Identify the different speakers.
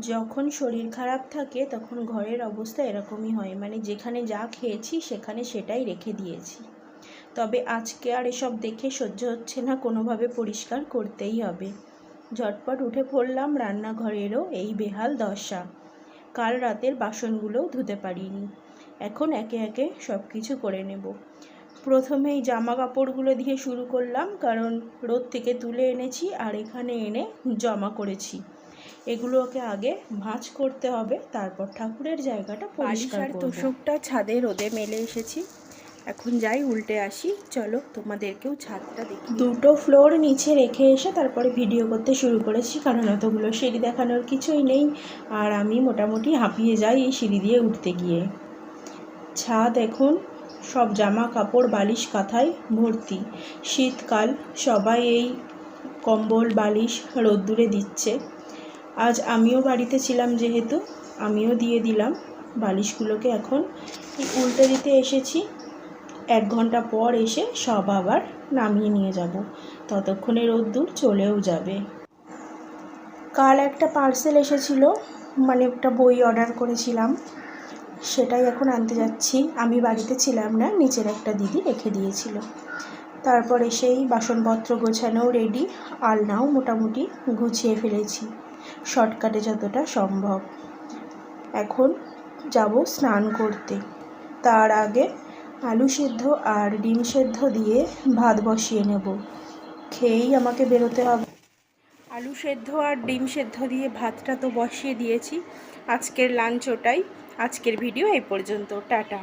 Speaker 1: যখন শরীর খারাপ থাকে তখন ঘরের অবস্থা এরকমই হয়। মানে যেখানে যা খেয়েছি সেখানে সেটাই রেখে দিয়েছি। তবে আজকে আর এসব দেখে সহ্য হচ্ছে না, কোনোভাবে পরিষ্কার করতেই হবে। ঝটপট উঠে পড়লাম রান্নাঘরেরও এই বেহাল দশা। কাল রাতের বাসনগুলোও ধুতে পারিনি। এখন একে একে সব কিছু করে নেব। প্রথমেই জামা কাপড়গুলো দিয়ে শুরু করলাম, কারণ রোদ থেকে তুলে এনেছি আর এখানে এনে জমা করেছি। এগুলোকে আগে ভাঁজ করতে হবে তারপর ঠাকুরের জায়গাটা পরিষ্কার তোষকটা ছাদে রোদে মেলে এসেছি। এখন যাই উল্টে আসি। চলো তোমাদেরকেও ছাদটা দেখি। দুটো ফ্লোর নিচে রেখে এসে তারপরে ভিডিও করতে শুরু করেছি কারণ অতগুলো সিঁড়ি দেখানোর কিছুই নেই। আর আমি মোটামুটি হাঁপিয়ে যাই এই সিঁড়ি দিয়ে উঠতে গিয়ে। ছাদ এখন সব জামা কাপড় বালিশ কাঁথায় ভর্তি। শীতকাল সবাই এই কম্বল বালিশ রোদ্দুরে দিচ্ছে। আজ আমিও বাড়িতে ছিলাম যেহেতু, আমিও দিয়ে দিলাম। বালিশগুলোকে এখন উল্টে দিতে এসেছি। এক ঘণ্টা পর এসে সব আবার নামিয়ে নিয়ে যাব। ততক্ষণে রোদ্দুর চলেও যাবে। কাল একটা পার্সেল এসেছিল মানে একটা বই অর্ডার করেছিলাম। সেটাই এখন আনতে যাচ্ছি। আমি বাড়িতে ছিলাম না, নিচের একটা দিদি রেখে দিয়েছিল। তারপরে সেই বাসনপত্র গোছানো রেডি আলনাও মোটামুটি গুছিয়ে ফেলেছি। শর্টকাটে যতটা সম্ভব। এখন যাব স্নান করতে। তার আগে আলু সেদ্ধ আর ডিম সেদ্ধ দিয়ে ভাত বসিয়ে নেব। খেয়েই আমাকে বেরোতে হবে। আলু সেদ্ধ আর ডিম সেদ্ধ দিয়ে ভাতটা তো বসিয়ে দিয়েছি। আজকের লাঞ্চ ওটাই আজকের ভিডিও এই পর্যন্ত। টাটা।